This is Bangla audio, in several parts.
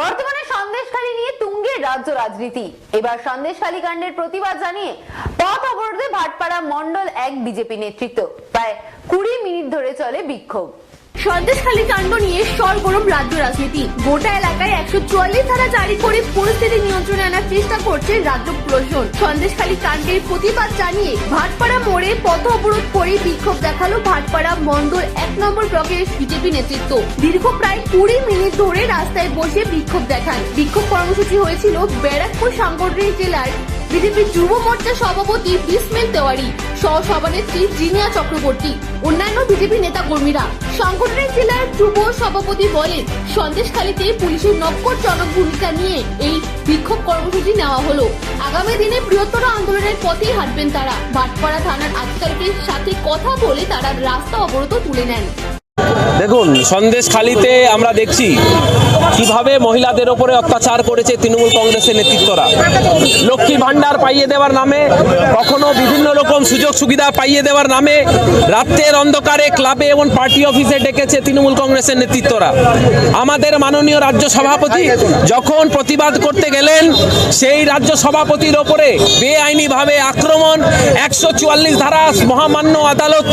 বর্তমানে সন্দেশখালী নিয়ে তুঙ্গে রাজ্য রাজনীতি। এবার সন্দেশখালী কাণ্ডের প্রতিবাদ জানিয়ে পথ অবরোধে ভাটপাড়া মন্ডল এক বিজেপি নেতৃত্ব। প্রায় কুড়ি মিনিট ধরে চলে বিক্ষোভ। সন্দেশখালী কাণ্ড নিয়ে সরগরম রাজ্য রাজনীতি। গোটা এলাকায় একশো চুয়াল্লিশ ধারা জারি করে পরিস্থিতি নিয়ন্ত্রণে আনার চেষ্টা করছে রাজ্য প্রশাসন। সন্দেশখালী কাণ্ডের প্রতিবাদ জানিয়ে ভাটপাড়া মোড়ে পথ অবরোধ করে বিক্ষোভ দেখাল ভাটপাড়া মন্ডল এক নম্বর ব্লকের বিজেপি নেতৃত্ব। দীর্ঘ প্রায় কুড়ি মিনিট ধরে রাস্তায় বসে বিক্ষোভ দেখান। বিক্ষোভ কর্মসূচি হয়েছিল ব্যারাকপুর সাংগঠনিক জেলার বিজেপি যুব মোর্চা সভাপতি বিসমিল তেওয়ারি। সহ সভানেত্রী জিনিয়া চক্রবর্তী, অন্যান্য বিজেপি নেতা কর্মীরা। সাংগঠনিক জেলার যুব সভাপতি বলেন সন্দেশখালীতে পুলিশের নক্করজনক ভূমিকা নিয়ে এই বিক্ষোভ কর্মসূচি নেওয়া হলো। আগামী দিনে বৃহত্তর আন্দোলনের পথেই হাঁটবেন তারা। ভাটপাড়া থানার আধিকারিকের সাথে কথা বলে তারা রাস্তা অবরোধ তুলে নেন। দেখুন, সন্দেশখালিতে আমরা দেখছি কীভাবে মহিলাদের ওপরে অত্যাচার করেছে তৃণমূল কংগ্রেসের নেতৃত্বরা? লক্ষ্মী ভাণ্ডার পাইয়ে দেওয়ার নামে, কখনো বিভিন্ন রকম সুযোগ সুবিধা পাইয়ে দেওয়ার নামে রাত্রের অন্ধকারে ক্লাবে এবং পার্টি অফিসে ডেকেছে তৃণমূল কংগ্রেসের নেতৃত্বরা। আমাদের মাননীয় রাজ্য সভাপতি যখন প্রতিবাদ করতে গেলেন, সেই রাজ্য সভাপতির ওপরে বেআইনিভাবে আক্রমণ, একশো চুয়াল্লিশ ধারা মহামান্য আদালত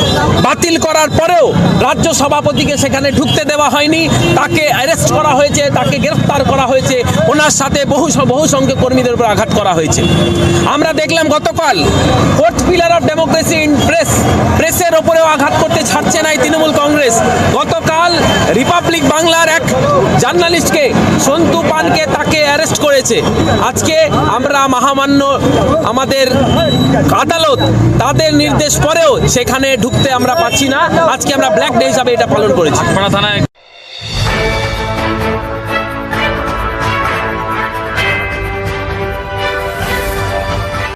বাতিল করার পরেও রাজ্য সভাপতিকে সেখানে ঢুকতে দেওয়া হয়নি। তাকে অ্যারেস্ট করা হয়েছে তাকে গ্রেফতার করা হয়েছে। ওনার সাথে বহু বহু সংখ্যক কর্মীদের উপর আঘাত করা হয়েছে। আমরা দেখলাম গতকাল fourth pillar of democracy in press, প্রেসের ওপরেও আঘাত করতে ছাড়ছে নাই তৃণমূল কংগ্রেস। গতকাল রিপাবলিক বাংলার এক জার্নালিস্টকে সন্তু পানকে তাকে অ্যারেস্ট করেছে। আজকে আমরা মহামান্য আমাদের আদালত তাদের নির্দেশ পরেও সেখানে ঢুকতে আমরা পাচ্ছি না। আজকে আমরা ব্ল্যাক ডে হিসাবে এটা পালন করেছি।